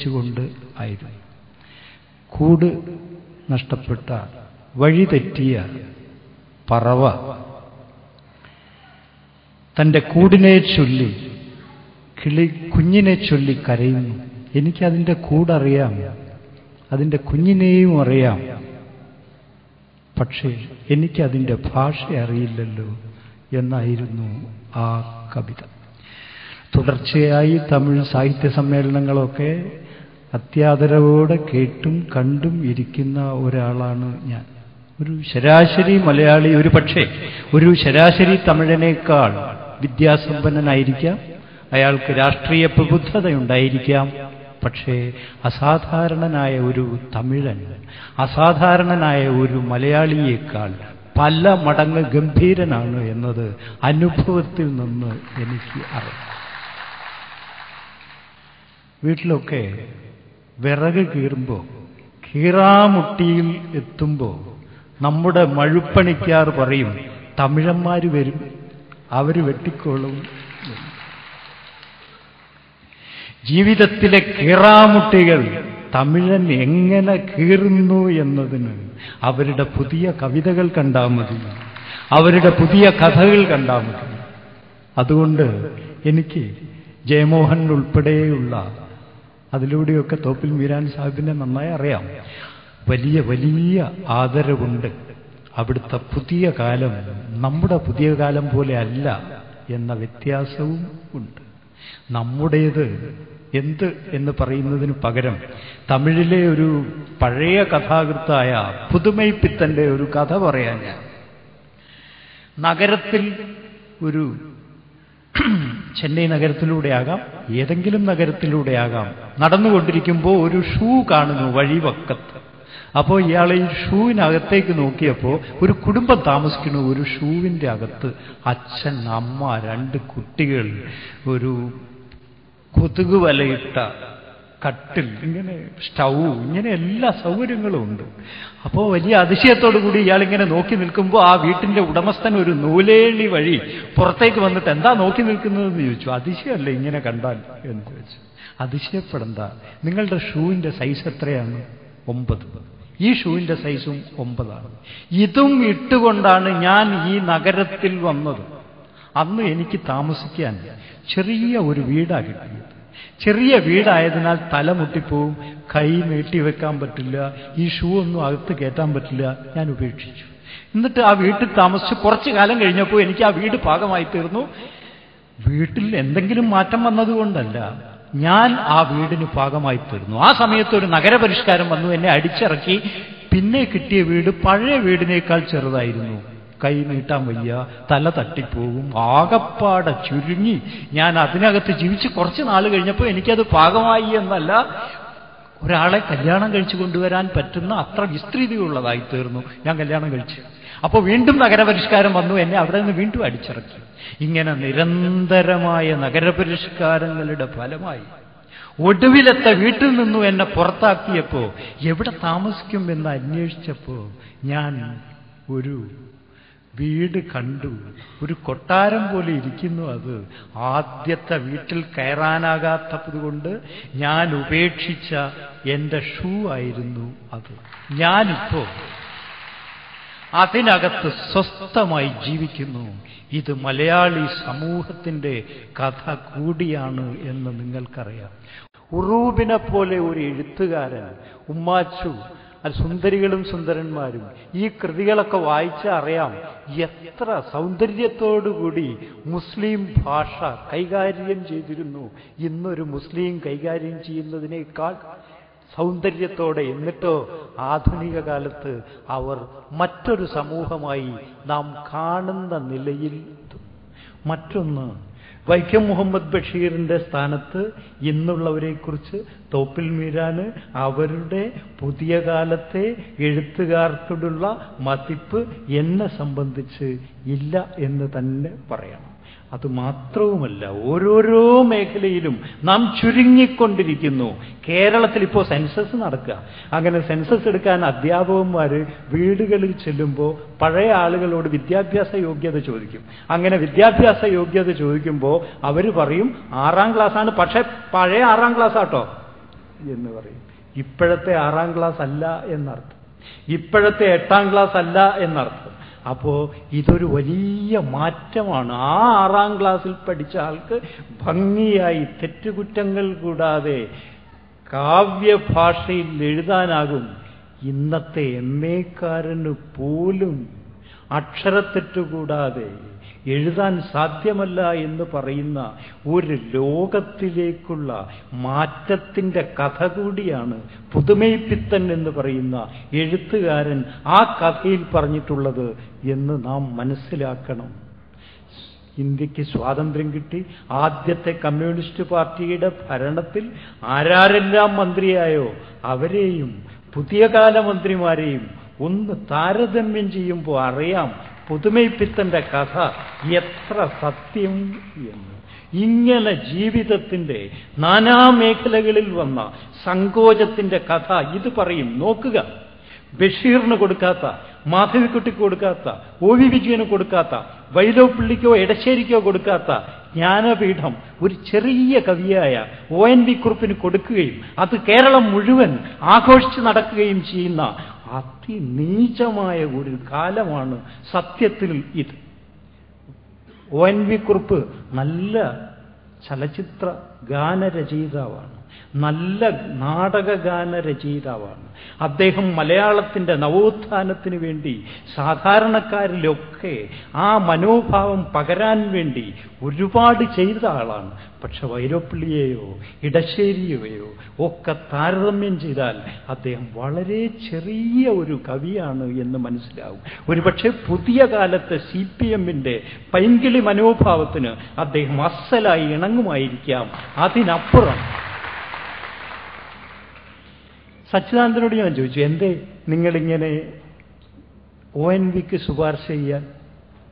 അനുസരിച്ചുകൊണ്ട് ആയിരുന്നു. കൂട് നഷ്ടപ്പെട്ട വഴി തെറ്റിയ പറവ തന്റെ കൂടിനെ ചൊല്ലി കിളി കുഞ്ഞിനെ ചൊല്ലി കരയുന്നു. എനിക്കതിന്റെ കൂടറിയാം. അതിന്റെ കുഞ്ഞിനെയും അറിയാം. പക്ഷേ എനിക്കതിന്റെ ഭാഷ അറിയില്ലല്ലോ എന്നായിരുന്നു ആ കവിത. തുടർച്ചയായി തമിഴ് സാഹിത്യ സമ്മേളനങ്ങളൊക്കെ അത്യാദരവോടെ കേട്ടും കണ്ടും ഇരിക്കുന്ന ഒരാളാണ് ഞാൻ. ഒരു ശരാശരി മലയാളി ഒരു പക്ഷേ ഒരു ശരാശരി തമിഴനേക്കാൾ വിദ്യാസമ്പന്നനായിരിക്കാം. അയാൾക്ക് രാഷ്ട്രീയ പ്രബുദ്ധതയുണ്ടായിരിക്കാം. പക്ഷേ അസാധാരണനായ ഒരു തമിഴൻ അസാധാരണനായ ഒരു മലയാളിയേക്കാൾ പല മടങ്ങ് ഗംഭീരനാണ് എന്നത് അനുഭവത്തിൽ നിന്ന് എനിക്ക് അറിയാം. വീട്ടിലൊക്കെ വിറക് കീറുമ്പോൾ കീറാമുട്ടിയിൽ എത്തുമ്പോൾ നമ്മുടെ മഴുപ്പണിക്കാർ പറയും തമിഴന്മാർ വരും അവർ വെട്ടിക്കൊള്ളും ജീവിതത്തിലെ കീറാമുട്ടികൾ തമിഴൻ എങ്ങനെ കീറുന്നു എന്നതിന് അവരുടെ പുതിയ കവിതകൾ കണ്ടാൽ മതി. അവരുടെ പുതിയ കഥകൾ കണ്ടാൽ മതി. അതുകൊണ്ട് എനിക്ക് ജയമോഹൻ ഉൾപ്പെടെയുള്ള അതിലൂടെയൊക്കെ തോപ്പിൽ മീരാൻ സാഹിബിനെ നന്നായി അറിയാം. വലിയ വലിയ ആദരവുണ്ട്. അവിടുത്തെ പുതിയ കാലം നമ്മുടെ പുതിയ കാലം പോലെ അല്ല എന്ന വ്യത്യാസവും ഉണ്ട്. നമ്മുടേത് എന്ത് എന്ന് പറയുന്നതിന് പകരം തമിഴിലെ ഒരു പഴയ കഥാകൃത്തായ പുതുമൈപ്പിത്തന്റെ ഒരു കഥ പറയാൻ ഞാൻ. നഗരത്തിൽ ഒരു ചെന്നൈ നഗരത്തിലൂടെയാകാം ഏതെങ്കിലും നഗരത്തിലൂടെയാകാം. നടന്നുകൊണ്ടിരിക്കുമ്പോൾ ഒരു ഷൂ കാണുന്നു വഴിവക്കത്ത്. അപ്പോൾ ഇയാൾ ഈ ഷൂവിനകത്തേക്ക് നോക്കിയപ്പോൾ ഒരു കുടുംബം താമസിക്കുന്നു ഒരു ഷൂവിന്റെ അകത്ത്. അച്ഛൻ അമ്മ രണ്ട് കുട്ടികൾ ഒരു കൊതുക് വലയിട്ട കട്ടിൽ. ഇങ്ങനെ സ്റ്റൗ. ഇങ്ങനെ എല്ലാ സൗകര്യങ്ങളും ഉണ്ട്. അപ്പോൾ വലിയ അതിശയത്തോടു കൂടി ഇയാളിങ്ങനെ നോക്കി നിൽക്കുമ്പോൾ ആ വീട്ടിന്റെ ഉടമസ്ഥൻ ഒരു നൂലേണി വഴി പുറത്തേക്ക് വന്നിട്ട് എന്താ നോക്കി നിൽക്കുന്നതെന്ന് ചോദിച്ചു. അതിശയമല്ലേ ഇങ്ങനെ കണ്ടാൽ എന്ന് ചോദിച്ചു. അതിശയപ്പെടണ്ട. നിങ്ങളുടെ ഷൂവിന്റെ സൈസ് എത്രയാണ്? ഒമ്പത്. ഈ ഷൂവിന്റെ സൈസും ഒമ്പതാണ്. ഇതും ഇട്ടുകൊണ്ടാണ് ഞാൻ ഈ നഗരത്തിൽ വന്നത്. അന്ന് എനിക്ക് താമസിക്കാൻ ചെറിയ ഒരു വീടാ കിട്ടിയത്. ചെറിയ വീടായതിനാൽ തല മുട്ടിപ്പോവും കൈ നീട്ടിവെക്കാൻ പറ്റില്ല ഈ ഷൂ ഒന്നും അകത്ത് കയറ്റാൻ പറ്റില്ല ഞാൻ ഉപേക്ഷിച്ചു. എന്നിട്ട് ആ വീട്ടിൽ താമസിച്ച് കുറച്ചു കാലം കഴിഞ്ഞപ്പോൾ എനിക്ക് ആ വീട് പാകമായി തീർന്നു. വീട്ടിൽ എന്തെങ്കിലും മാറ്റം വന്നതുകൊണ്ടല്ല ഞാൻ ആ വീടിന് ഭാഗമായി തീർന്നു. ആ സമയത്ത് ഒരു നഗരപരിഷ്കാരം വന്നു എന്നെ അടിച്ചിറക്കി. പിന്നെ കിട്ടിയ വീട് പഴയ വീടിനേക്കാൾ ചെറുതായിരുന്നു. കൈ നീട്ടാൻ വയ്യ തല തട്ടിപ്പോകും ആകപ്പാടെ ചുരുങ്ങി. ഞാൻ അതിനകത്ത് ജീവിച്ച് കുറച്ച് നാൾ കഴിഞ്ഞപ്പോൾ എനിക്കത് പാകമായി എന്നല്ല ഒരാളെ കല്യാണം കഴിച്ചു കൊണ്ടുവരാൻ പറ്റുന്ന അത്ര വിസ്തൃതിയുള്ളതായി തീർന്നു. ഞാൻ കല്യാണം കഴിച്ചു. അപ്പോൾ വീണ്ടും നഗരപരിഷ്കാരം വന്നു എന്നെ അവിടെ നിന്ന് വീണ്ടും അടിച്ചിറക്കി. ഇങ്ങനെ നിരന്തരമായ നഗരപരിഷ്കാരങ്ങളുടെ ഫലമായി. ഒടുവിലത്തെ വീട്ടിൽ നിന്നും എന്നെ പുറത്താക്കിയപ്പോ എവിടെ താമസിക്കും എന്ന് അന്വേഷിച്ചപ്പോ ഞാൻ ഒരു വീട് കണ്ടു. ഒരു കൊട്ടാരം പോലെ ഇരിക്കുന്നു അത്. ആദ്യത്തെ വീട്ടിൽ കയറാനാകാത്തത് കൊണ്ട് ഞാൻ ഉപേക്ഷിച്ച എന്റെ ഷൂ ആയിരുന്നു അത്. ഞാനിപ്പോ അതിനകത്ത് സ്വസ്ഥമായി ജീവിക്കുന്നു. ഇത് മലയാളി സമൂഹത്തിന്റെ കഥ കൂടിയാണ് എന്ന് നിങ്ങൾക്കറിയാം. ഉറൂബിനെ പോലെ ഒരു എഴുത്തുകാരൻ ഉമ്മാച്ചു അത് സുന്ദരികളും സുന്ദരന്മാരും. ഈ കൃതികളൊക്കെ വായിച്ചാൽ അറിയാം എത്ര സൗന്ദര്യത്തോടുകൂടി മുസ്ലിം ഭാഷ കൈകാര്യം ചെയ്തിരുന്നു. ഇന്നൊരു മുസ്ലിം കൈകാര്യം ചെയ്യുന്നതിനേക്കാൾ സൗന്ദര്യത്തോടെ എന്നിട്ടോ ആധുനിക കാലത്ത് അവർ മറ്റൊരു സമൂഹമായി നാം കാണുന്ന നിലയിൽ മറ്റൊന്ന് വൈക്കം മുഹമ്മദ് ബഷീറിന്റെ സ്ഥാനത്ത് ഇന്നുള്ളവരെക്കുറിച്ച് തോപ്പിൽ മീരാന് അവരുടെ പുതിയ കാലത്തെ എഴുത്തുകാർക്കോടുള്ള മതിപ്പ് എന്നെ സംബന്ധിച്ച് ഇല്ല എന്ന് തന്നെ പറയണം അത് മാത്രവുമല്ല ഓരോരോ മേഖലയിലും നാം ചുരുങ്ങിക്കൊണ്ടിരിക്കുന്നു. കേരളത്തിൽ ഇപ്പോൾ സെൻസസ് നടക്കുക. അങ്ങനെ സെൻസസ് എടുക്കാൻ അധ്യാപകന്മാർ വീടുകളിൽ ചെല്ലുമ്പോൾ പഴയ ആളുകളോട് വിദ്യാഭ്യാസ യോഗ്യത ചോദിക്കും. അങ്ങനെ വിദ്യാഭ്യാസ യോഗ്യത ചോദിക്കുമ്പോൾ അവർ പറയും ആറാം ക്ലാസ്സാണ്. പക്ഷേ പഴയ ആറാം ക്ലാസ് ആട്ടോ എന്ന് പറയും. ഇപ്പോഴത്തെ ആറാം ക്ലാസ് അല്ല എന്നർത്ഥം. ഇപ്പോഴത്തെ എട്ടാം ക്ലാസ് അല്ല എന്നർത്ഥം. അപ്പോ ഇതൊരു വലിയ മാറ്റമാണ്. ആ ആറാം ക്ലാസ്സിൽ പഠിച്ച ആൾക്ക് ഭംഗിയായി തെറ്റുകുറ്റങ്ങൾ കൂടാതെ കാവ്യഭാഷയിൽ എഴുതാനാകും. ഇന്നത്തെ എം എക്കാരന് പോലും അക്ഷരത്തെറ്റുകൂടാതെ എഴുതാൻ സാധ്യമല്ല എന്ന് പറയുന്ന ഒരു ലോകത്തിലേക്കുള്ള മാറ്റത്തിന്റെ കഥ കൂടിയാണ് പുതുമയിപ്പിത്തൻ എന്ന് പറയുന്ന എഴുത്തുകാരൻ ആ കഥയിൽ പറഞ്ഞിട്ടുള്ളത് എന്ന് നാം മനസ്സിലാക്കണം. ഇന്ത്യയ്ക്ക് സ്വാതന്ത്ര്യം കിട്ടി. ആദ്യത്തെ കമ്മ്യൂണിസ്റ്റ് പാർട്ടിയുടെ ഭരണത്തിൽ ആരാരെല്ലാം മന്ത്രിയായോ അവരെയും പുതിയ കാല മന്ത്രിമാരെയും ഒന്ന് താരതമ്യം ചെയ്യുമ്പോൾ അറിയാം പുതുമൈപ്പിത്തന്റെ കഥ എത്ര സത്യം എന്ന്. ഇങ്ങനെ ജീവിതത്തിന്റെ നാനാമേഖലകളിൽ വന്ന സങ്കോചത്തിന്റെ കഥ ഇത് പറയും. നോക്കുക. ബഷീറിന് കൊടുക്കാത്ത മാധവിക്കുട്ടിക്ക് കൊടുക്കാത്ത ഒ വി വിജയന് കൊടുക്കാത്ത വൈലോപ്പിള്ളിക്കോ എടശ്ശേരിക്കോ കൊടുക്കാത്ത ജ്ഞാനപീഠം ഒരു ചെറിയ കവിയായ ഒ എൻ വി കുറുപ്പിന് കൊടുക്കുകയും അത് കേരളം മുഴുവൻ ആഘോഷിച്ച് നടക്കുകയും ചെയ്യുന്ന അതിനീചമായ ഒരു കാലമാണ് സത്യത്തിൽ ഇത്. ഒ എൻ വി കുറുപ്പ് നല്ല ചലച്ചിത്ര ഗാനരചയിതാവാണ്. നല്ല നാടകഗാന രചയിതാവാണ്. അദ്ദേഹം മലയാളത്തിന്റെ നവോത്ഥാനത്തിന് വേണ്ടി സാധാരണക്കാരിലൊക്കെ ആ മനോഭാവം പകരാൻ വേണ്ടി ഒരുപാട് ചെയ്ത ആളാണ്. പക്ഷെ വൈരപ്പള്ളിയെയോ ഇടശ്ശേരിയെയോ ഒക്കെ താരതമ്യം ചെയ്താൽ അദ്ദേഹം വളരെ ചെറിയ ഒരു കവിയാണ് എന്ന് മനസ്സിലാവും. ഒരുപക്ഷെ പുതിയ കാലത്തെ സി പി എമ്മിന്റെ പൈങ്കിളി മനോഭാവത്തിന് അദ്ദേഹം അസലായി ഇണങ്ങുമായിരിക്കാം. അതിനപ്പുറം സച്ചിദാനന്ദനോട് ഞാൻ ചോദിച്ചു എന്തേ നിങ്ങളിങ്ങനെ ഒ എൻ വിക്ക് ശുപാർശ ചെയ്യാൻ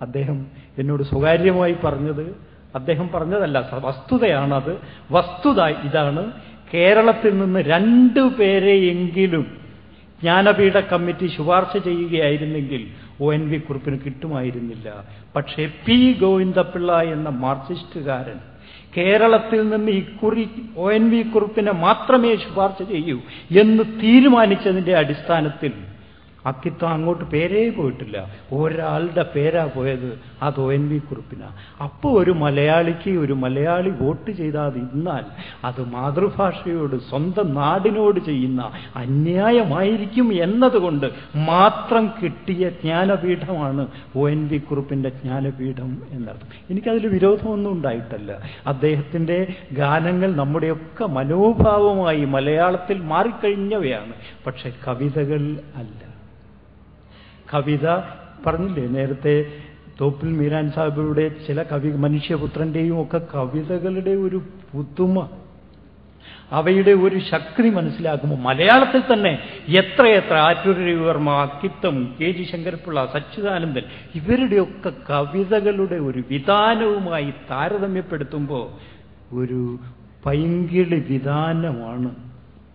അദ്ദേഹം എന്നോട് സ്വകാര്യമായി പറഞ്ഞത്? അദ്ദേഹം പറഞ്ഞതല്ല വസ്തുതയാണത്. വസ്തുത ഇതാണ്. കേരളത്തിൽ നിന്ന് രണ്ടു പേരെയെങ്കിലും ജ്ഞാനപീഠ കമ്മിറ്റി ശുപാർശ ചെയ്യുകയായിരുന്നെങ്കിൽ ഒ എൻ വി കുറിപ്പിന് കിട്ടുമായിരുന്നില്ല. പക്ഷേ പി ഗോവിന്ദപിള്ള എന്ന മാർക്സിസ്റ്റുകാരൻ കേരളത്തിൽ നിന്ന് ഇക്കുറി ഒ എൻ വി കുറിപ്പിനെ മാത്രമേ ശുപാർശ ചെയ്യൂ എന്ന് തീരുമാനിച്ചതിന്റെ അടിസ്ഥാനത്തിൽ അക്കിത്തം അങ്ങോട്ട് പേരേ പോയിട്ടില്ല. ഒരാളുടെ പേരാ പോയത് അത് ഒ എൻ വി കുറിപ്പിനാ. അപ്പോൾ ഒരു മലയാളിക്ക് ഒരു മലയാളി വോട്ട് ചെയ്താൽ ഇന്നാൽ അത് മാതൃഭാഷയോട് സ്വന്തം നാടിനോട് ചെയ്യുന്ന അന്യായമായിരിക്കും എന്നതുകൊണ്ട് മാത്രം കിട്ടിയ ജ്ഞാനപീഠമാണ് ഒ എൻ വി കുറിപ്പിന്റെ ജ്ഞാനപീഠം എന്നർത്ഥം. എനിക്കതിൽ വിരോധമൊന്നും ഉണ്ടായിട്ടല്ല. അദ്ദേഹത്തിന്റെ ഗാനങ്ങൾ നമ്മുടെയൊക്കെ മനോഭാവമായി മലയാളത്തിൽ മാറിക്കഴിഞ്ഞവയാണ്. പക്ഷെ കവിതകൾ അല്ല. കവിത പറഞ്ഞില്ലേ? നേരത്തെ തോപ്പിൽ മീരാൻ സാഹിബിയുടെ ചില കവി മനുഷ്യപുത്രന്റെയും ഒക്കെ കവിതകളുടെ ഒരു പുതുമ. അവയുടെ ഒരു ശക്തി മനസ്സിലാക്കുമ്പോൾ മലയാളത്തിൽ തന്നെ എത്രയെത്ര ആറ്റൂർ രവിവർമ്മ അക്കിത്തം കെ ജി ശങ്കരപ്പിള്ള സച്ചിദാനന്ദൻ ഇവരുടെയൊക്കെ കവിതകളുടെ ഒരു വിധാനവുമായി താരതമ്യപ്പെടുത്തുമ്പോൾ ഒരു പൈങ്കിളി വിധാനമാണ്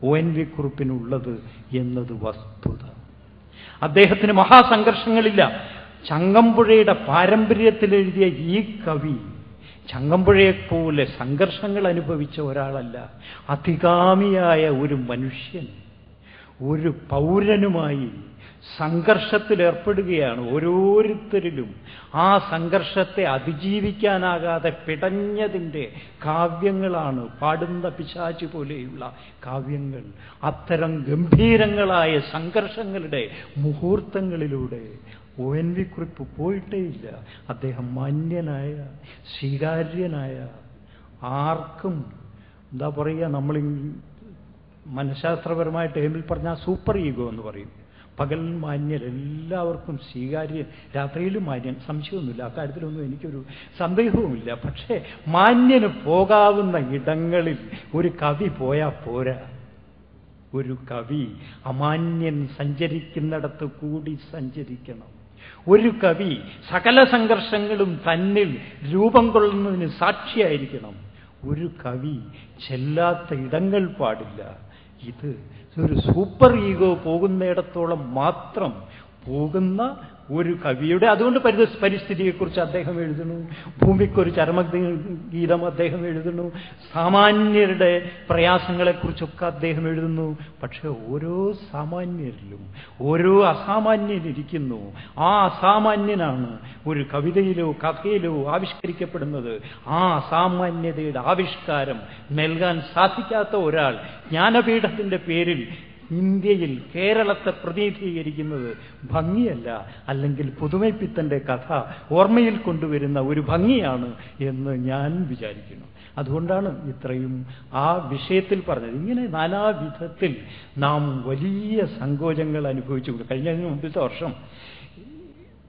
ഒ എൻ വി കുറിപ്പിനുള്ളത് എന്നത് വസ്തുത. അദ്ദേഹത്തിന് മഹാസംഘർഷങ്ങളില്ല. ചങ്ങമ്പുഴയുടെ പാരമ്പര്യത്തിൽ എഴുതിയ ഈ കവി ചങ്ങമ്പുഴയെപ്പോലെ സംഘർഷങ്ങൾ അനുഭവിച്ച ഒരാളല്ല. അധികാമിയായ ഒരു മനുഷ്യൻ ഒരു പൗരനുമായി സംഘർഷത്തിൽ ഏർപ്പെടുകയാണ് ഓരോരുത്തരിലും. ആ സംഘർഷത്തെ അതിജീവിക്കാനാകാതെ പിടഞ്ഞതിന്റെ കാവ്യങ്ങളാണ് പാടുന്ന പിശാചി പോലെയുള്ള കാവ്യങ്ങൾ. അത്തരം ഗംഭീരങ്ങളായ സംഘർഷങ്ങളുടെ മുഹൂർത്തങ്ങളിലൂടെ ഒ എൻ വി കുറിപ്പ് പോയിട്ടേയില്ല. അദ്ദേഹം മാന്യനായ സ്വീകാര്യനായ ആർക്കും എന്താ പറയുക നമ്മൾ മനഃശാസ്ത്രപരമായിട്ട് ടേമിൽ പറഞ്ഞാൽ സൂപ്പർ ഈഗോ എന്ന് പറയും. പകൽ മാന്യർ എല്ലാവർക്കും സ്വീകാര്യ രാത്രിയിലും മാന്യൻ സംശയമൊന്നുമില്ല. അക്കാര്യത്തിലൊന്നും എനിക്കൊരു സന്ദേഹവുമില്ല. പക്ഷേ മാന്യന് പോകാവുന്ന ഇടങ്ങളിൽ ഒരു കവി പോയാൽ പോരാ. ഒരു കവി അമാന്യൻ സഞ്ചരിക്കുന്നിടത്ത് കൂടി സഞ്ചരിക്കണം. ഒരു കവി സകല സംഘർഷങ്ങളും തന്നിൽ രൂപം കൊള്ളുന്നതിന് സാക്ഷിയായിരിക്കണം. ഒരു കവി ചെല്ലാത്ത ഇടങ്ങൾ പാടില്ല. ഇത്. ഒരു സൂപ്പർ ഈഗോ പോകുന്നിടത്തോളം മാത്രം പോകുന്ന ഒരു കവിയുടെ അതുകൊണ്ട് പരിതസ് പരിസ്ഥിതിയെക്കുറിച്ച് അദ്ദേഹം എഴുതുന്നു. ഭൂമിക്കൊരു ചരമഗീതം അദ്ദേഹം എഴുതുന്നു. സാമാന്യരുടെ പ്രയാസങ്ങളെക്കുറിച്ചൊക്കെ അദ്ദേഹം എഴുതുന്നു. പക്ഷേ ഓരോ സാമാന്യരിലും ഓരോ അസാമാന്യരിക്കുന്നു ആ അസാമാന്യനാണ് ഒരു കവിതയിലോ കഥയിലോ ആവിഷ്കരിക്കപ്പെടുന്നത്. ആ അസാമാന്യതയുടെ ആവിഷ്കാരം നൽകാൻ സാധിക്കാത്ത ഒരാൾ ജ്ഞാനപീഠത്തിന്റെ പേരിൽ ഇന്ത്യയിൽ കേരളത്തെ പ്രതിനിധീകരിക്കുന്നത് ഭംഗിയല്ല അല്ലെങ്കിൽ പുതുമൈപ്പിത്തന്റെ കഥ ഓർമ്മയിൽ കൊണ്ടുവരുന്ന ഒരു ഭംഗിയാണ് എന്ന് ഞാൻ വിചാരിക്കുന്നു. അതുകൊണ്ടാണ് ഇത്രയും ആ വിഷയത്തിൽ പറഞ്ഞത്. ഇങ്ങനെ നാനാവിധത്തിൽ നാം വലിയ സങ്കോചങ്ങൾ അനുഭവിച്ചു. കഴിഞ്ഞ മുമ്പത്തെ വർഷം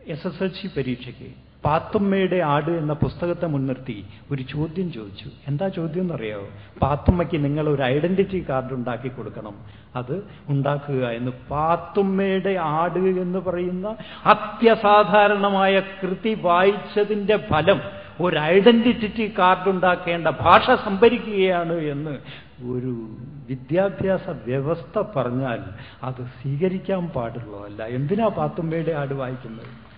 എസ് എസ് എൽ സി പരീക്ഷയ്ക്ക് പാത്തുമ്മയുടെ ആട് എന്ന പുസ്തകത്തെ മുൻനിർത്തി ഒരു ചോദ്യം ചോദിച്ചു. എന്താ ചോദ്യം എന്നറിയാവോ? പാത്തുമ്മയ്ക്ക് നിങ്ങൾ ഒരു ഐഡന്റിറ്റി കാർഡ് ഉണ്ടാക്കി കൊടുക്കണം. അത് ഉണ്ടാക്കുക എന്ന്. പാത്തുമ്മയുടെ ആട് എന്ന് പറയുന്ന അത്യസാധാരണമായ കൃതി വായിച്ചതിന്റെ ഫലം ഒരു ഐഡന്റിറ്റി കാർഡ് ഉണ്ടാക്കേണ്ട ഭാഷ സംഭരിക്കുകയാണ് എന്ന് ഒരു വിദ്യാഭ്യാസ വ്യവസ്ഥ പറഞ്ഞാൽ അത് സ്വീകരിക്കാൻ പാടുള്ളതല്ല. എന്തിനാ പാത്തുമ്മയുടെ ആട് വായിക്കുന്നത്?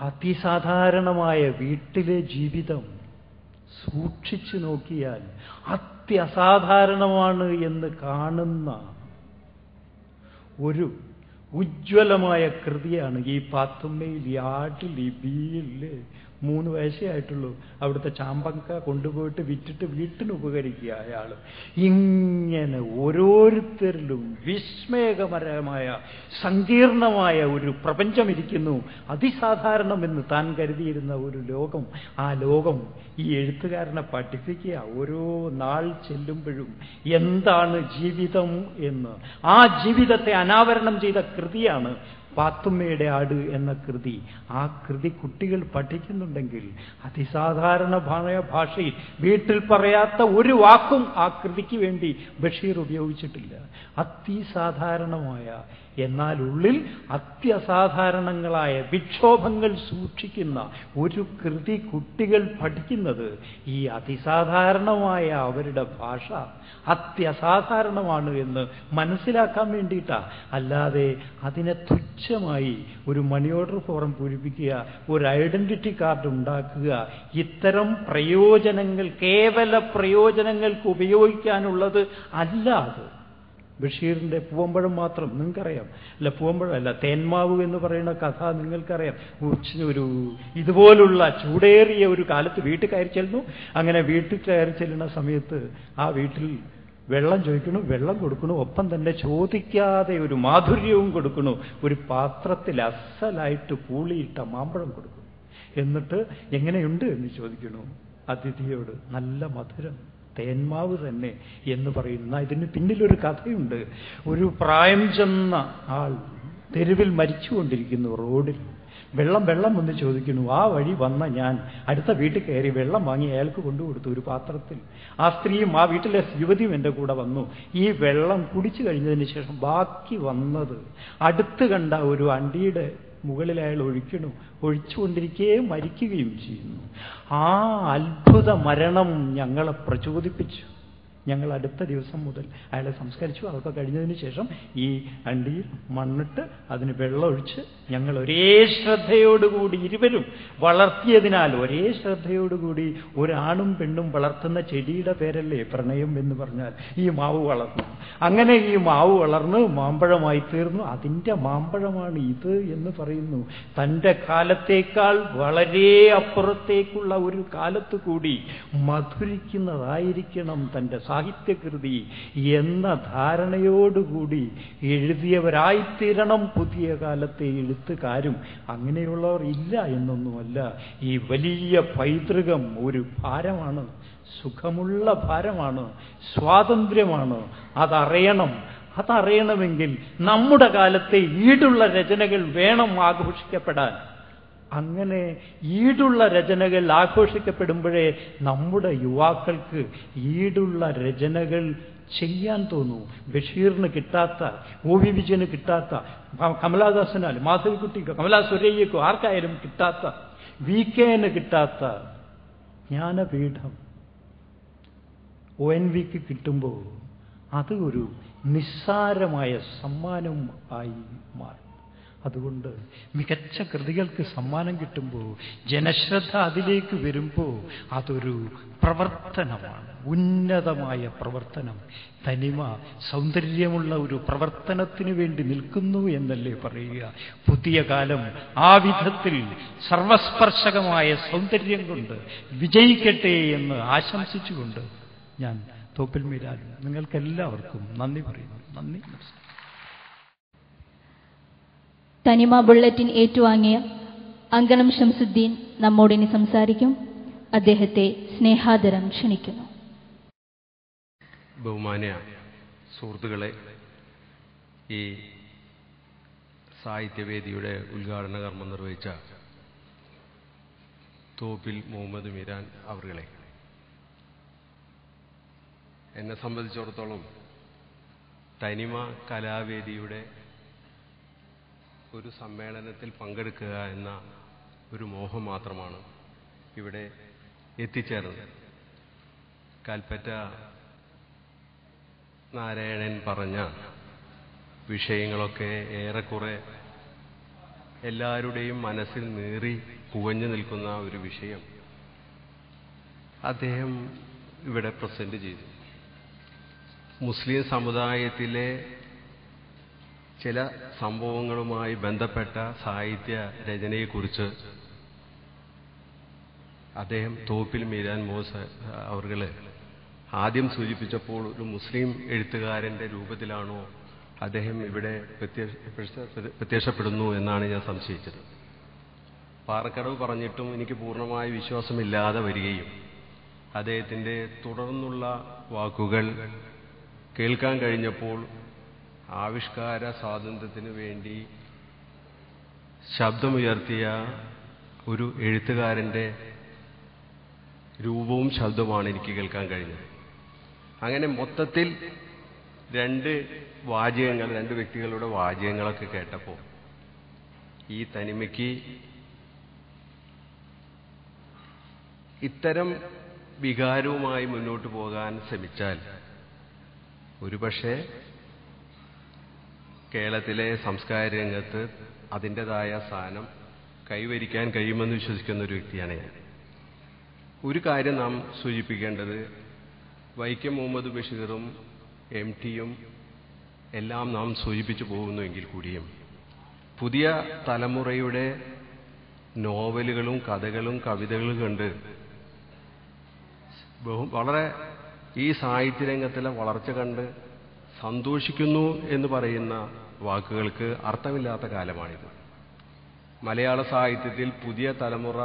അതിസാധാരണമായ വീട്ടിലെ ജീവിതം സൂക്ഷിച്ചു നോക്കിയാൽ അത്യസാധാരണമാണ് എന്ന് കാണുന്ന ഒരു ഉജ്ജ്വലമായ കൃതിയാണ് ഈ പാത്തുമ്മയിൽ ഈ ആട്ടിൽ ഈ മൂന്ന് വയസ്സേ ആയിട്ടുള്ളൂ. അവിടുത്തെ ചാമ്പക്ക കൊണ്ടുപോയിട്ട് വിറ്റിട്ട് വീട്ടിന് ഉപകരിക്കുക അയാൾ ഇങ്ങനെ ഓരോരുത്തരിലും വിസ്മയകരമായ സങ്കീർണമായ ഒരു പ്രപഞ്ചം ഇരിക്കുന്നു. അതിസാധാരണമെന്ന് താൻ കരുതിയിരുന്ന ഒരു ലോകം. ആ ലോകം ഈ എഴുത്തുകാരനെ പഠിപ്പിക്കുക. ഓരോ നാൾ ചെല്ലുമ്പോഴും എന്താണ് ജീവിതം എന്ന്. ആ ജീവിതത്തെ അനാവരണം ചെയ്ത കൃതിയാണ് പാത്തുമ്മയുടെ ആട് എന്ന കൃതി ആ കൃതി കുട്ടികൾ പഠിക്കുന്നുണ്ടെങ്കിൽ അതിസാധാരണമായ ഭാഷയിൽ വീട്ടിൽ പറയാത്ത ഒരു വാക്കും ആ കൃതിക്ക് വേണ്ടി ബഷീർ ഉപയോഗിച്ചിട്ടില്ല. അതിസാധാരണമായ എന്നാൽ ഉള്ളിൽ അത്യസാധാരണങ്ങളായ വിക്ഷോഭങ്ങൾ സൂക്ഷിക്കുന്ന ഒരു കൃതി കുട്ടികൾ പഠിക്കുന്നത് ഈ അതിസാധാരണമായ അവരുടെ ഭാഷ അത്യസാധാരണമാണ് എന്ന് മനസ്സിലാക്കാൻ വേണ്ടിയിട്ടാ. അല്ലാതെ അതിനെ തുച്ഛമായി ഒരു മണി ഓർഡർ ഫോറം പൂരിപ്പിക്കുക ഒരു ഐഡന്റിറ്റി കാർഡ് ഉണ്ടാക്കുക ഇത്തരം പ്രയോജനങ്ങൾ കേവല പ്രയോജനങ്ങൾക്ക് ഉപയോഗിക്കാനുള്ളത് അല്ല അത്. ബഷീറിന്റെ പൂവമ്പഴം മാത്രം നിങ്ങൾക്കറിയാം. അല്ല പൂവമ്പഴം അല്ല തേന്മാവ് എന്ന് പറയുന്ന കഥ നിങ്ങൾക്കറിയാം. ഒരു ഇതുപോലുള്ള ചൂടേറിയ ഒരു കാലത്ത് വീട്ടിൽ കയറി ചെല്ലുന്നു. അങ്ങനെ വീട്ടിൽ കയറി ചെല്ലുന്ന സമയത്ത് ആ വീട്ടിൽ വെള്ളം ചോദിക്കണു വെള്ളം കൊടുക്കണു ഒപ്പം തന്നെ ചോദിക്കാതെ ഒരു മാധുര്യവും കൊടുക്കണു ഒരു പാത്രത്തിൽ അസലായിട്ട് പൂളിയിട്ട മാമ്പഴം കൊടുക്കും എന്നിട്ട് എങ്ങനെയുണ്ട് എന്ന് ചോദിക്കണു അതിഥിയോട് നല്ല മധുരം. തേന്മാവ് തന്നെ എന്ന് പറയുന്ന ഇതിന് പിന്നിലൊരു കഥയുണ്ട്. ഒരു പ്രായം ചെന്ന ആൾ തെരുവിൽ മരിച്ചുകൊണ്ടിരിക്കുന്നു റോഡിൽ. വെള്ളം വെള്ളം എന്ന് ചോദിക്കുന്നു ആ വഴി വന്ന ഞാൻ. അടുത്ത വീട്ടിൽ കയറി വെള്ളം വാങ്ങി അയാൾക്ക് കൊണ്ടുകൊടുത്തു ഒരു പാത്രത്തിൽ. ആ സ്ത്രീയും ആ വീട്ടിലെ യുവതിയും എന്റെ കൂടെ വന്നു. ഈ വെള്ളം കുടിച്ചു കഴിഞ്ഞതിന് ശേഷം ബാക്കി വന്നത് അടുത്ത് കണ്ട ഒരു അണ്ടിയുടെ മുകളിൽ അയാൾ ഒഴിക്കണു. ഒഴിച്ചുകൊണ്ടിരിക്കേ മരിക്കുകയും ചെയ്യുന്നു. ആ അത്ഭുത മരണം ഞങ്ങളെ പ്രചോദിപ്പിച്ചു. ഞങ്ങൾ അടുത്ത ദിവസം മുതൽ അയാളെ സംസ്കരിച്ചു അതൊക്കെ കഴിഞ്ഞതിന് ശേഷം ഈ അണ്ടിയിൽ മണ്ണിട്ട് അതിന് വെള്ളമൊഴിച്ച് ഞങ്ങൾ ഒരേ ശ്രദ്ധയോടുകൂടി ഇരുവരും വളർത്തിയതിനാൽ ഒരേ ശ്രദ്ധയോടുകൂടി ഒരാണും പെണ്ണും വളർത്തുന്ന ചെടിയുടെ പേരല്ലേ പ്രണയം എന്ന് പറഞ്ഞാൽ ഈ മാവ് വളർന്നു. അങ്ങനെ ഈ മാവ് വളർന്ന് മാമ്പഴമായി തീർന്നു. അതിന്റെ മാമ്പഴമാണ് ഇത് എന്ന് പറയുന്നു. തന്റെ കാലത്തേക്കാൾ വളരെ അപ്പുറത്തേക്കുള്ള ഒരു കാലത്ത് കൂടി മധുരിക്കുന്നതായിരിക്കണം തന്റെ സാഹിത്യകൃതി എന്ന ധാരണയോടുകൂടി എഴുതിയവരായിത്തീരണം പുതിയ കാലത്തെ എഴുത്തുകാരും അങ്ങനെയുള്ളവർ ഇല്ല എന്നൊന്നുമല്ല. ഈ വലിയ പൈതൃകം ഒരു ഭാരമാണ് സുഖമുള്ള ഭാരമാണ് സ്വാതന്ത്ര്യമാണ്. അതറിയണം. അതറിയണമെങ്കിൽ നമ്മുടെ കാലത്തെ ഈടുള്ള രചനകൾ വേണം ആഘോഷിക്കപ്പെടാൻ. അങ്ങനെ ഈടുള്ള രചനകൾ ആഘോഷിക്കപ്പെടുമ്പോഴേ നമ്മുടെ യുവാക്കൾക്ക് ഈടുള്ള രചനകൾ ചെയ്യാൻ തോന്നൂ. ബഷീറിന് കിട്ടാത്ത ഒ വി വിജയന് കിട്ടാത്ത കമലാദാസനാലും മാധവിക്കുട്ടിക്കോ കമലാ സുരയ്യക്കോ ആർക്കായാലും കിട്ടാത്ത വി കെന് കിട്ടാത്ത ജ്ഞാനപീഠം ഒ എൻ വിക്ക് കിട്ടുമ്പോൾ അത് ഒരു നിസ്സാരമായ സമ്മാനം ആയി മാറും. അതുകൊണ്ട് മികച്ച കൃതികൾക്ക് സമ്മാനം കിട്ടുമ്പോൾ ജനശ്രദ്ധ അതിലേക്ക് വരുമ്പോൾ അതൊരു പ്രവർത്തനമാണ്. ഉന്നതമായ പ്രവർത്തനം. തനിമ സൗന്ദര്യമുള്ള ഒരു പ്രവർത്തനത്തിന് വേണ്ടി നിൽക്കുന്നു എന്നല്ലേ പറയുക. പുതിയ കാലം ആ വിധത്തിൽ സർവസ്പർശകമായ സൗന്ദര്യം കൊണ്ട് വിജയിക്കട്ടെ എന്ന് ആശംസിച്ചുകൊണ്ട് ഞാൻ തോപ്പിൽ മീരാൻ നിങ്ങൾക്കെല്ലാവർക്കും നന്ദി പറയുന്നു. നന്ദി നമസ്കാരം. തനിമ ബുള്ളറ്റിൻ ഏറ്റുവാങ്ങിയ അങ്കണം ഷംസുദ്ദീൻ നമ്മോടിനി സംസാരിക്കും. അദ്ദേഹത്തെ സ്നേഹാദരം ക്ഷണിക്കുന്നു. ബഹുമാന്യ സുഹൃത്തുക്കളെ ഈ സാഹിത്യവേദിയുടെ ഉദ്ഘാടന കർമ്മം നിർവഹിച്ച തോപ്പിൽ മുഹമ്മദ് മീരാൻ അവറുകളെ എന്നെ സംബന്ധിച്ചിടത്തോളം തനിമ കലാവേദിയുടെ ഒരു സമ്മേളനത്തിൽ പങ്കെടുക്കുക എന്ന ഒരു മോഹം മാത്രമാണ് ഇവിടെ എത്തിച്ചേർന്നത്. കൽപ്പറ്റ നാരായണൻ പറഞ്ഞ വിഷയങ്ങളൊക്കെ ഏറെക്കുറെ എല്ലാവരുടെയും മനസ്സിൽ നീറി പുകഞ്ഞു നിൽക്കുന്ന ഒരു വിഷയം അദ്ദേഹം ഇവിടെ പ്രസന്റ് ചെയ്തു. മുസ്ലിം സമുദായത്തിലെ ചില സംഭവങ്ങളുമായി ബന്ധപ്പെട്ട സാഹിത്യ രചനയെക്കുറിച്ച് അദ്ദേഹം തോപ്പിൽ മീരാൻ മോസ് അവർകൾ ആദ്യം സൂചിപ്പിച്ചപ്പോൾ ഒരു മുസ്ലിം എഴുത്തുകാരന്റെ രൂപത്തിലാണോ അദ്ദേഹം ഇവിടെ പ്രത്യക്ഷ- പ്രത്യക്ഷപ്പെടുന്നു എന്നാണ് ഞാൻ സംശയിച്ചത്. പാറക്കടവ് പറഞ്ഞിട്ടും എനിക്ക് പൂർണമായ വിശ്വാസമില്ലാതെ വരികയും അദ്ദേഹത്തിന്റെ തുടർന്നുള്ള വാക്കുകൾ കേൾക്കാൻ കഴിഞ്ഞപ്പോൾ ആവിഷ്കാര സ്വാതന്ത്ര്യത്തിന് വേണ്ടി ശബ്ദമുയർത്തിയ ഒരു എഴുത്തുകാരന്റെ രൂപവും ശബ്ദവുമാണ് എനിക്ക് കേൾക്കാൻ കഴിഞ്ഞത്. അങ്ങനെ മൊത്തത്തിൽ രണ്ട് വാചകങ്ങൾ രണ്ട് വ്യക്തികളുടെ വാചകങ്ങളൊക്കെ കേട്ടപ്പോൾ ഈ തനിമയ്ക്ക് ഇത്തരം വികാരവുമായി മുന്നോട്ട് പോകാൻ ശ്രമിച്ചാൽ ഒരുപക്ഷെ കേരളത്തിലെ സംസ്കാര രംഗത്ത് അതിന്റെതായ സ്ഥാനം കൈവരിക്കാൻ കഴിയുമെന്ന് വിശ്വസിക്കുന്ന ഒരു വ്യക്തിയാണ് ഞാൻ. ഒരു കാര്യം നാം സൂചിപ്പിക്കേണ്ടത് വൈക്കം മുഹമ്മദ് ബഷീറും എം ടിയും എല്ലാം നാം സൂചിപ്പിച്ചു പോകുന്നുവെങ്കിൽ കൂടിയും പുതിയ തലമുറയുടെ നോവലുകളും കഥകളും കവിതകളും കണ്ട് വളരെ ഈ സാഹിത്യരംഗത്തിലെ വളർച്ച കണ്ട് സന്തോഷിക്കുന്നു എന്ന് പറയുന്ന വാക്കുകൾക്ക് അർത്ഥമില്ലാത്ത കാലമാണിത്. മലയാള സാഹിത്യത്തിൽ പുതിയ തലമുറ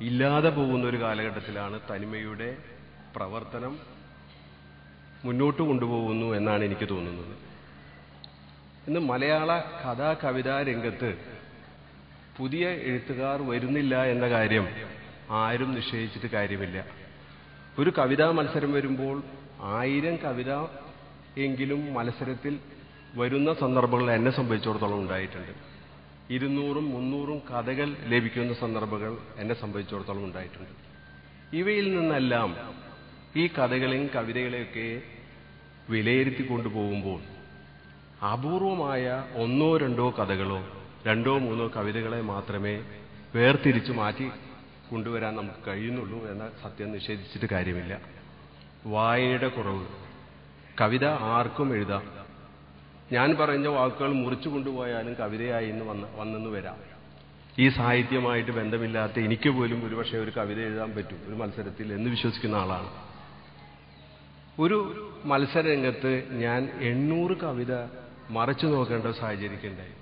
ഇല്ലാതെ പോകുന്ന ഒരു കാലഘട്ടത്തിലാണ് തനിമയുടെ പ്രവർത്തനം മുന്നോട്ട് കൊണ്ടുപോകുന്നു എന്നാണ് എനിക്ക് തോന്നുന്നത്. ഇന്ന് മലയാള കഥാ കവിതാ രംഗത്ത് പുതിയ എഴുത്തുകാർ വരുന്നില്ല എന്ന കാര്യം ആരും നിശ്ചയിച്ചിട്ട് കാര്യമില്ല. ഒരു കവിതാ മത്സരം വരുമ്പോൾ ആയിരം കവിത എങ്കിലും മത്സരത്തിൽ വരുന്ന സന്ദർഭങ്ങൾ എന്നെ സംബന്ധിച്ചിടത്തോളം ഉണ്ടായിട്ടുണ്ട്. ഇരുന്നൂറും മുന്നൂറും കഥകൾ ലഭിക്കുന്ന സന്ദർഭങ്ങൾ എന്നെ സംബന്ധിച്ചിടത്തോളം ഉണ്ടായിട്ടുണ്ട്. ഇവയിൽ നിന്നെല്ലാം ഈ കഥകളെയും കവിതകളെയൊക്കെ വിലയിരുത്തി കൊണ്ടുപോകുമ്പോൾ അപൂർവമായ ഒന്നോ രണ്ടോ കഥകളോ രണ്ടോ മൂന്നോ കവിതകളെ മാത്രമേ വേർതിരിച്ചു മാറ്റി കൊണ്ടുവരാൻ നമുക്ക് കഴിയുന്നുള്ളൂ എന്ന സത്യം നിഷേധിച്ചിട്ട് കാര്യമില്ല. വായനയുടെ കുറവ്. കവിത ആർക്കും എഴുതാം. ഞാൻ പറഞ്ഞ വാക്കുകൾ മുറിച്ചു കൊണ്ടുപോയാലും കവിതയായി എന്ന് വന്ന് വന്നെന്ന് വരാം. ഈ സാഹിത്യമായിട്ട് ബന്ധമില്ലാത്ത എനിക്ക് പോലും ഒരുപക്ഷെ ഒരു കവിത എഴുതാൻ പറ്റും ഒരു മത്സരത്തിൽ എന്ന് വിശ്വസിക്കുന്ന ആളാണ്. ഒരു മത്സരരംഗത്ത് ഞാൻ എണ്ണൂറ് കവിത മറച്ചു നോക്കേണ്ട സാഹചര്യക്കുണ്ടായി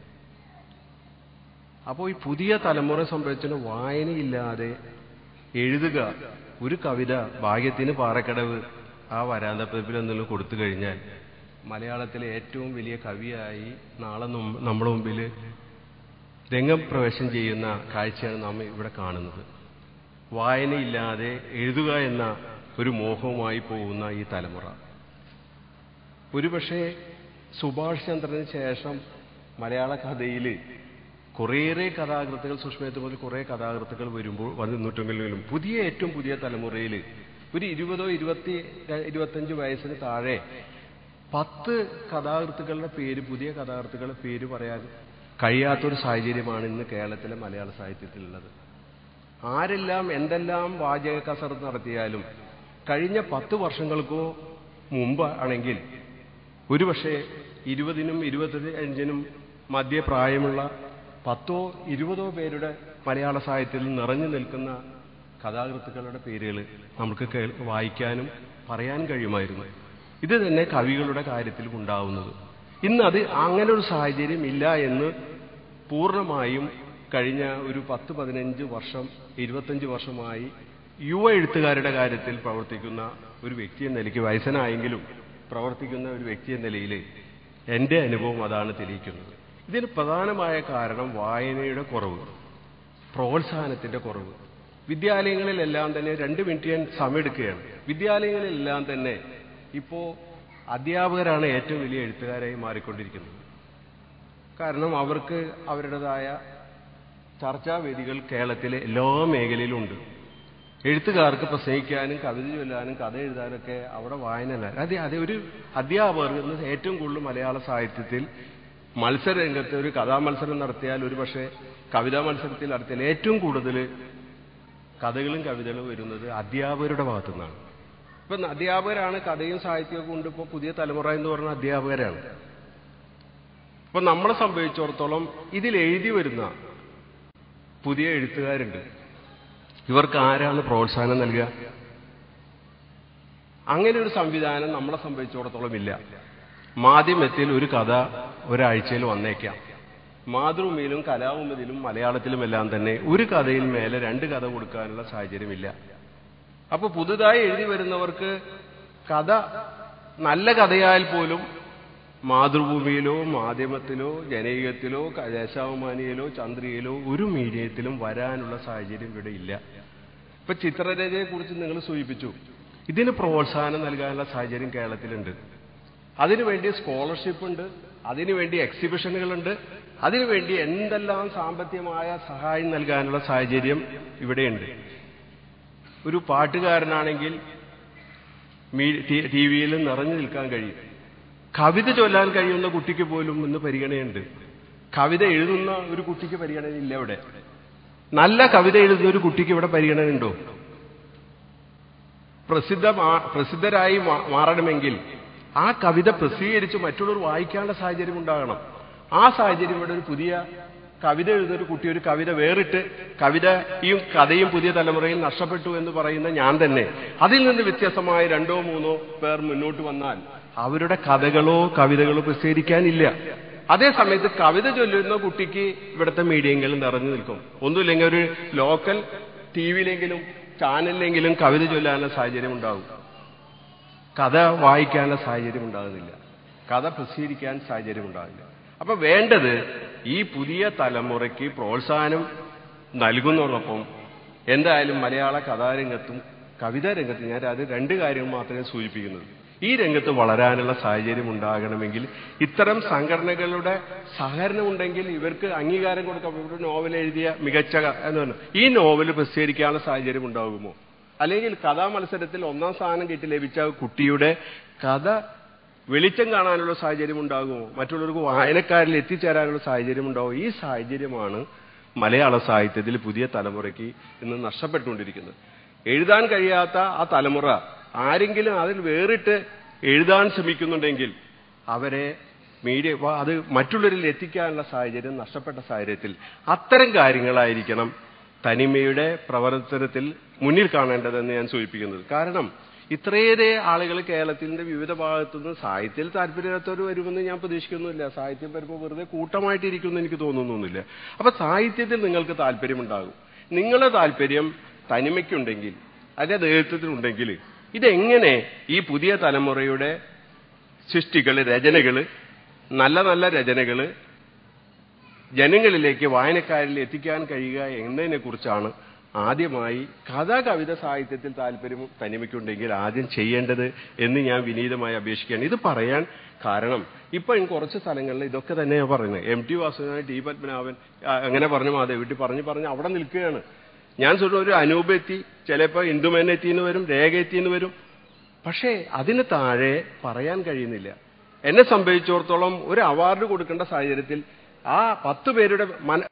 അപ്പോൾ ഈ പുതിയ തലമുറ സംബന്ധിച്ചുള്ള വായനയില്ലാതെ എഴുതുക ഒരു കവിത ഭാഗ്യത്തിന് പാറക്കടവ് ആ വരാന്തപ്പതിപ്പിൽ എന്തെങ്കിലും കൊടുത്തു കഴിഞ്ഞാൽ മലയാളത്തിലെ ഏറ്റവും വലിയ കവിയായി നാളെ നമ്മുടെ മുമ്പിൽ രംഗപ്രവേശം ചെയ്യുന്ന കാഴ്ചയാണ് നാം ഇവിടെ കാണുന്നത്. വായനയില്ലാതെ എഴുതുക എന്ന ഒരു മോഹവുമായി പോകുന്ന ഈ തലമുറ. ഒരുപക്ഷെ സുഭാഷ് ചന്ദ്രന് ശേഷം മലയാള കഥയിൽ കുറേയേറെ കഥാകൃത്തുകൾ സുഷ്മയത്ത് മുതൽ കുറേ കഥാകൃത്തുക്കൾ വരുമ്പോൾ വന്നിട്ടുണ്ടെങ്കിലും പുതിയ ഏറ്റവും പുതിയ തലമുറയിൽ ഒരു ഇരുപതോ ഇരുപത്തി ഇരുപത്തഞ്ച് വയസ്സിന് താഴെ പത്ത് കഥാകൃത്തുക്കളുടെ പേര് പുതിയ കഥാകൃത്തുക്കളുടെ പേര് പറയാൻ കഴിയാത്തൊരു സാഹചര്യമാണ് ഇന്ന് കേരളത്തിലെ മലയാള സാഹിത്യത്തിലുള്ളത്. ആരെല്ലാം എന്തെല്ലാം വാചക കസറ നടത്തിയാലും കഴിഞ്ഞ പത്ത് വർഷങ്ങൾക്കോ മുമ്പ് ആണെങ്കിൽ ഒരുപക്ഷെ ഇരുപതിനും ഇരുപത്തഞ്ചിനും മധ്യപ്രായമുള്ള പത്തോ ഇരുപതോ പേരുടെ മലയാള സാഹിത്യത്തിൽ നിറഞ്ഞു നിൽക്കുന്ന കഥാകൃത്തുക്കളുടെ പേരുകൾ നമുക്ക് വായിക്കാനും പറയാൻ കഴിയുമായിരുന്നു. ഇത് തന്നെ കവികളുടെ കാര്യത്തിലും ഉണ്ടാവുന്നത്. ഇന്ന് അത് അങ്ങനെ ഒരു സാഹചര്യം ഇല്ല എന്ന് പൂർണമായും കഴിഞ്ഞ ഒരു പത്ത് പതിനഞ്ച് വർഷം ഇരുപത്തഞ്ച് വർഷമായി യുവ എഴുത്തുകാരുടെ കാര്യത്തിൽ പ്രവർത്തിക്കുന്ന ഒരു വ്യക്തി എന്ന നിലയ്ക്ക് വയസ്സനായെങ്കിലും പ്രവർത്തിക്കുന്ന ഒരു വ്യക്തി എന്ന നിലയിൽ എന്റെ അനുഭവം അതാണ് തെളിയിക്കുന്നത്. ഇതിന് പ്രധാനമായ കാരണം വായനയുടെ കുറവ് പ്രോത്സാഹനത്തിന്റെ കുറവ്. വിദ്യാലയങ്ങളിലെല്ലാം തന്നെ രണ്ട് മിനിറ്റ് ഞാൻ സമയമെടുക്കുകയാണ്. വിദ്യാലയങ്ങളിലെല്ലാം തന്നെ ഇപ്പോ അധ്യാപകരാണ് ഏറ്റവും വലിയ എഴുത്തുകാരായി മാറിക്കൊണ്ടിരിക്കുന്നത്. കാരണം അവർക്ക് അവരുടേതായ ചർച്ചാവേദികൾ കേരളത്തിലെ എല്ലാ മേഖലയിലും ഉണ്ട് എഴുത്തുകാർക്ക് പ്രസംഗിക്കാനും കവിത ചൊല്ലാനും കഥ എഴുതാനൊക്കെ അവിടെ വായനല്ല അതെ അതെ ഒരു അധ്യാപകർ ഏറ്റവും കൂടുതൽ മലയാള സാഹിത്യത്തിൽ മത്സരരംഗത്ത് ഒരു കഥാമത്സരം നടത്തിയാൽ ഒരു പക്ഷേ കവിതാ മത്സരത്തിൽ നടത്തിയാൽ ഏറ്റവും കൂടുതൽ കഥകളും കവിതകളും വരുന്നത് അധ്യാപകരുടെ ഭാഗത്തു നിന്നാണ് ഇപ്പം അധ്യാപകരാണ് കഥയും സാഹിത്യവും കൊണ്ട് ഇപ്പോൾ പുതിയ തലമുറ എന്ന് പറഞ്ഞ അധ്യാപകരാണ്. ഇപ്പൊ നമ്മളെ സംബന്ധിച്ചിടത്തോളം ഇതിൽ എഴുതി വരുന്ന പുതിയ എഴുത്തുകാരുണ്ട്. ഇവർക്ക് ആരാണ് പ്രോത്സാഹനം നൽകുക? അങ്ങനെ ഒരു സംവിധാനം നമ്മളെ സംബന്ധിച്ചിടത്തോളം ഇല്ല. മാധ്യമത്തിൽ ഒരു കഥ ഒരാഴ്ചയിൽ വന്നേക്കാം. മാതൃഭൂമിയിലും കലാഭൂമിയിലും മലയാളത്തിലുമെല്ലാം തന്നെ ഒരു കഥയിൽ മേലെ രണ്ട് കഥ കൊടുക്കാനുള്ള സാഹചര്യമില്ല. അപ്പൊ പുതുതായി എഴുതി വരുന്നവർക്ക് കഥ നല്ല കഥയായാൽ പോലും മാതൃഭൂമിയിലോ മാധ്യമത്തിലോ ജനകീയത്തിലോ ദേശാഭിമാനിയിലോ ചന്ദ്രികയിലോ ഒരു മീഡിയത്തിലും വരാനുള്ള സാഹചര്യം ഇവിടെ ഇല്ല. ഇപ്പൊ ചിത്രരചയെക്കുറിച്ച് നിങ്ങൾ സൂചിപ്പിച്ചു. ഇതിന് പ്രോത്സാഹനം നൽകാനുള്ള സാഹചര്യം കേരളത്തിലുണ്ട്. അതിനുവേണ്ടി സ്കോളർഷിപ്പ് ഉണ്ട് അതിനുവേണ്ടി എക്സിബിഷനുകളുണ്ട് അതിനുവേണ്ടി എന്തെല്ലാം സാമ്പത്തികമായ സഹായം നൽകാനുള്ള സാഹചര്യം ഇവിടെയുണ്ട്. ഒരു പാട്ടുകാരനാണെങ്കിൽ ടി വിയിൽ നിറഞ്ഞു നിൽക്കാൻ കഴിയും. കവിത ചൊല്ലാൻ കഴിയുന്ന കുട്ടിക്ക് പോലും ഇന്ന് പരിഗണനയുണ്ട്. കവിത എഴുതുന്ന ഒരു കുട്ടിക്ക് പരിഗണനയില്ല ഇവിടെ. നല്ല കവിത എഴുതുന്ന ഒരു കുട്ടിക്ക് ഇവിടെ പരിഗണനയുണ്ടോ? പ്രസിദ്ധ പ്രസിദ്ധരായി മാറണമെങ്കിൽ ആ കവിത പ്രസിദ്ധീകരിച്ച് മറ്റുള്ളവർ വായിക്കാനുള്ള സാഹചര്യം ഉണ്ടാകണം. ആ സാഹചര്യം ഇവിടെ ഒരു പുതിയ കവിത എഴുതൊരു കുട്ടി ഒരു കവിത വേറിട്ട് കവിതയും കഥയും പുതിയ തലമുറയിൽ നഷ്ടപ്പെട്ടു എന്ന് പറയുന്ന ഞാൻ തന്നെ. അതിൽ നിന്ന് വ്യത്യസ്തമായ രണ്ടോ മൂന്നോ പേർ മുന്നോട്ട് വന്നാൽ അവരുടെ കഥകളോ കവിതകളോ പ്രസിദ്ധീകരിക്കാനില്ല. അതേ സമയത്ത് കവിത ചൊല്ലുന്ന കുട്ടിക്ക് ഇവിടുത്തെ മീഡിയങ്ങളിൽ നിറഞ്ഞു നിൽക്കും. ഒന്നുമില്ലെങ്കിൽ ഒരു ലോക്കൽ ടി വിയിലെങ്കിലും ചാനലിലെങ്കിലും കവിത ചൊല്ലാനുള്ള സാഹചര്യം ഉണ്ടാകും. കഥ വായിക്കാനുള്ള സാഹചര്യം ഉണ്ടാകുന്നില്ല. കഥ പ്രസിദ്ധീകരിക്കാൻ സാഹചര്യം ഉണ്ടാകില്ല അപ്പൊ വേണ്ടത് ഈ പുതിയ തലമുറയ്ക്ക് പ്രോത്സാഹനം നൽകുന്നതോടൊപ്പം എന്തായാലും മലയാള കഥാരംഗത്തും കവിതാ രംഗത്തും ഞാൻ അത് രണ്ട് കാര്യങ്ങൾ മാത്രമേ സൂചിപ്പിക്കുന്നത്. ഈ രംഗത്ത് വളരാനുള്ള സാഹചര്യം ഉണ്ടാകണമെങ്കിൽ ഇത്തരം സംഘടനകളുടെ സഹകരണം ഉണ്ടെങ്കിൽ ഇവർക്ക് അംഗീകാരം കൊടുക്കാം. ഇവരുടെ നോവൽ എഴുതിയ മികച്ച എന്ന് പറഞ്ഞു. ഈ നോവൽ പ്രസിദ്ധീകരിക്കാനുള്ള സാഹചര്യം ഉണ്ടാകുമോ? അല്ലെങ്കിൽ കഥാമത്സരത്തിൽ ഒന്നാം സ്ഥാനം കിട്ടി ലഭിച്ച കുട്ടിയുടെ കഥ വെളിച്ചം കാണാനുള്ള സാഹചര്യം ഉണ്ടാകുമോ? മറ്റുള്ളവർക്ക് വായനക്കാരിൽ എത്തിച്ചേരാനുള്ള സാഹചര്യം ഉണ്ടാകുമോ? ഈ സാഹചര്യമാണ് മലയാള സാഹിത്യത്തിൽ പുതിയ തലമുറയ്ക്ക് ഇന്ന് നഷ്ടപ്പെട്ടുകൊണ്ടിരിക്കുന്നത്. എഴുതാൻ കഴിയാത്ത ആ തലമുറ ആരെങ്കിലും അതിൽ വേറിട്ട് എഴുതാൻ ശ്രമിക്കുന്നുണ്ടെങ്കിൽ അവരെ മീഡിയ അത് മറ്റുള്ളവരിൽ എത്തിക്കാനുള്ള സാഹചര്യം നഷ്ടപ്പെട്ട സാഹചര്യത്തിൽ അത്തരം കാര്യങ്ങളായിരിക്കണം തനിമയുടെ പ്രവർത്തനത്തിൽ മുന്നിൽ കാണേണ്ടതെന്ന് ഞാൻ സൂചിപ്പിക്കുന്നത്. കാരണം ഇത്രയേറെ ആളുകൾ കേരളത്തിന്റെ വിവിധ ഭാഗത്തുനിന്ന് സാഹിത്യത്തിൽ താല്പര്യമില്ലാത്തവർ വരുമെന്ന് ഞാൻ പ്രതീക്ഷിക്കുന്നില്ല സാഹിത്യം വരുമ്പോൾ വെറുതെ കൂട്ടമായിട്ടിരിക്കുമെന്ന് എനിക്ക് തോന്നുന്നൊന്നുമില്ല. അപ്പൊ സാഹിത്യത്തിൽ നിങ്ങൾക്ക് താല്പര്യമുണ്ടാകും. നിങ്ങളുടെ താല്പര്യം തനിമയ്ക്കുണ്ടെങ്കിൽ അതിന്റെ ദേഹത്വത്തിനുണ്ടെങ്കിൽ ഇതെങ്ങനെ ഈ പുതിയ തലമുറയുടെ സൃഷ്ടികൾ രചനകൾ നല്ല നല്ല രചനകൾ ജനങ്ങളിലേക്ക് വായനക്കാരിൽ എത്തിക്കാൻ കഴിയുക എന്നതിനെ കുറിച്ചാണ് ആദ്യമായി കഥ കവിത സാഹിത്യത്തിൽ താല്പര്യം തനിമയ്ക്കുണ്ടെങ്കിൽ ആദ്യം ചെയ്യേണ്ടത് എന്ന് ഞാൻ വിനീതമായി അപേക്ഷിക്കുകയാണ്. ഇത് പറയാൻ കാരണം ഇപ്പൊ കുറച്ച് സ്ഥലങ്ങളിൽ ഇതൊക്കെ തന്നെയാണ് പറയുന്നത്. M T Vasudevan T Padmanabhan അങ്ങനെ പറഞ്ഞു മാധവിട്ടി പറഞ്ഞു പറഞ്ഞ് അവിടെ നിൽക്കുകയാണ്. ഞാൻ ചോദിച്ചു ഒരു അനൂപെത്തി ചിലപ്പോൾ ഇന്ദുമേനെത്തി എന്ന് വരും രേഖ എത്തി എന്ന് വരും. പക്ഷേ അതിന് താഴെ പറയാൻ കഴിയുന്നില്ല. എന്നെ സംബന്ധിച്ചിടത്തോളം ഒരു അവാർഡ് കൊടുക്കേണ്ട സാഹചര്യത്തിൽ ആ പത്ത് പേരുടെ മന